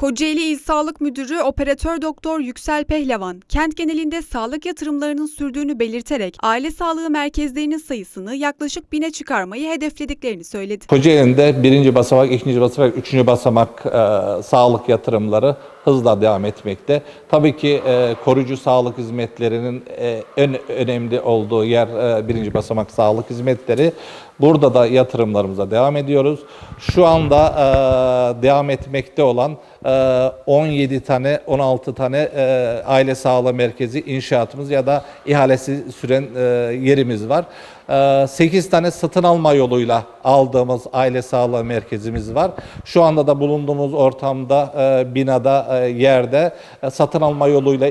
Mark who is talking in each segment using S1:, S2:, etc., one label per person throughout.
S1: Kocaeli İl Sağlık Müdürü Operatör Doktor Yüksel Pehlevan, kent genelinde sağlık yatırımlarının sürdüğünü belirterek aile sağlığı merkezlerinin sayısını yaklaşık bine çıkarmayı hedeflediklerini söyledi.
S2: Kocaeli'nde birinci basamak, ikinci basamak, üçüncü basamak e, sağlık yatırımları hızla devam etmekte. Tabii ki e, koruyucu sağlık hizmetlerinin e, en önemli olduğu yer e, birinci basamak sağlık hizmetleri. Burada da yatırımlarımıza devam ediyoruz. Şu anda e, devam etmekte olan e, 17 tane, 16 tane e, aile sağlığı merkezi inşaatımız ya da ihalesi süren e, yerimiz var. 8 tane satın alma yoluyla aldığımız aile sağlığı merkezimiz var. Şu anda da bulunduğumuz ortamda, e, binada, e, yerde e, satın alma yoluyla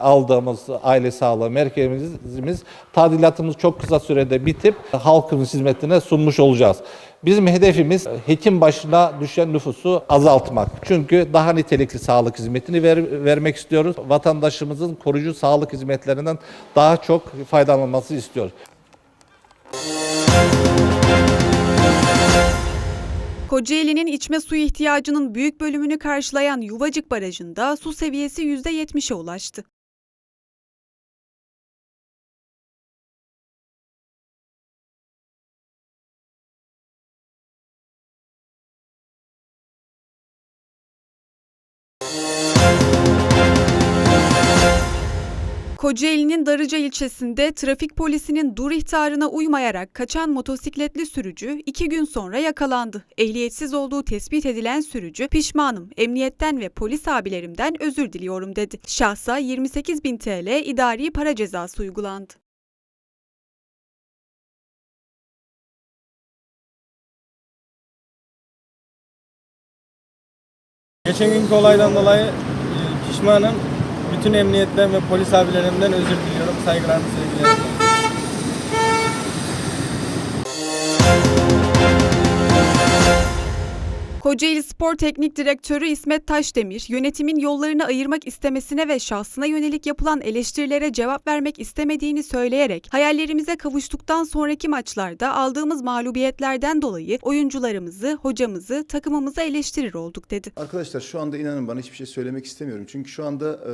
S2: aldığımız aile sağlığı merkezimiz tadilatımız çok kısa sürede bitip halkın hizmetine sunmuş olacağız. Bizim hedefimiz hekim başına düşen nüfusu azaltmak. Çünkü daha nitelikli sağlık hizmetini ver- vermek istiyoruz. Vatandaşımızın koruyucu sağlık hizmetlerinden daha çok faydalanması istiyoruz.
S1: Kocaeli'nin içme suyu ihtiyacının büyük bölümünü karşılayan Yuvacık Barajı'nda su seviyesi %70'e ulaştı. Kocaeli'nin Darıca ilçesinde trafik polisinin dur ihtarına uymayarak kaçan motosikletli sürücü iki gün sonra yakalandı. Ehliyetsiz olduğu tespit edilen sürücü pişmanım, emniyetten ve polis abilerimden özür diliyorum dedi. Şahsa 28 bin TL idari para cezası uygulandı.
S3: Geçen günkü olaydan dolayı e, pişmanım. Bütün emniyetten ve polis abilerimden özür diliyorum. Saygılarımı sevgilerimi.
S1: Kocaeli Spor Teknik Direktörü İsmet Taşdemir, yönetimin yollarını ayırmak istemesine ve şahsına yönelik yapılan eleştirilere cevap vermek istemediğini söyleyerek, hayallerimize kavuştuktan sonraki maçlarda aldığımız mağlubiyetlerden dolayı oyuncularımızı, hocamızı, takımımızı eleştirir olduk dedi.
S4: Arkadaşlar şu anda inanın bana hiçbir şey söylemek istemiyorum. Çünkü şu anda e,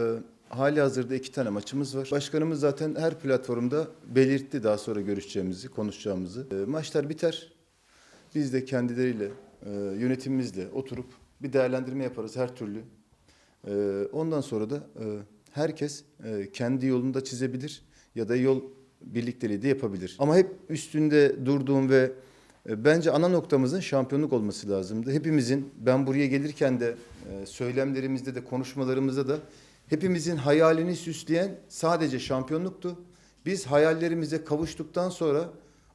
S4: hali hazırda iki tane maçımız var. Başkanımız zaten her platformda belirtti daha sonra görüşeceğimizi, konuşacağımızı. E, maçlar biter. Biz de kendileriyle, e, yönetimimizle oturup bir değerlendirme yaparız her türlü. E, ondan sonra da e, herkes kendi yolunu da çizebilir ya da yol birlikteliği de yapabilir. Ama hep üstünde durduğum ve Bence ana noktamızın şampiyonluk olması lazımdı. Hepimizin ben buraya gelirken de söylemlerimizde de konuşmalarımızda da hepimizin hayalini süsleyen sadece şampiyonluktu. Biz hayallerimize kavuştuktan sonra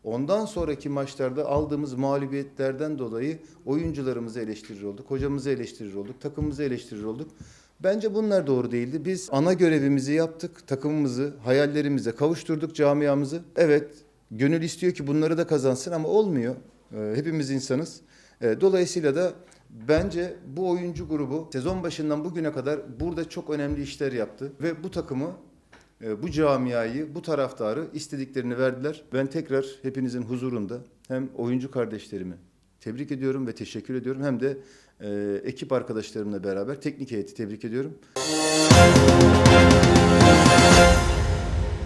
S4: ondan sonraki maçlarda aldığımız mağlubiyetlerden dolayı oyuncularımızı eleştirir olduk, hocamızı eleştirir olduk, takımımızı eleştirir olduk. Bence bunlar doğru değildi. Biz ana görevimizi yaptık, takımımızı, hayallerimize kavuşturduk camiamızı. Evet, gönül istiyor ki bunları da kazansın ama olmuyor. Ee, hepimiz insanız. Ee, dolayısıyla da bence bu oyuncu grubu sezon başından bugüne kadar burada çok önemli işler yaptı ve bu takımı bu camiayı, bu taraftarı istediklerini verdiler. Ben tekrar hepinizin huzurunda hem oyuncu kardeşlerimi tebrik ediyorum ve teşekkür ediyorum hem de e, ekip arkadaşlarımla beraber teknik heyeti tebrik ediyorum.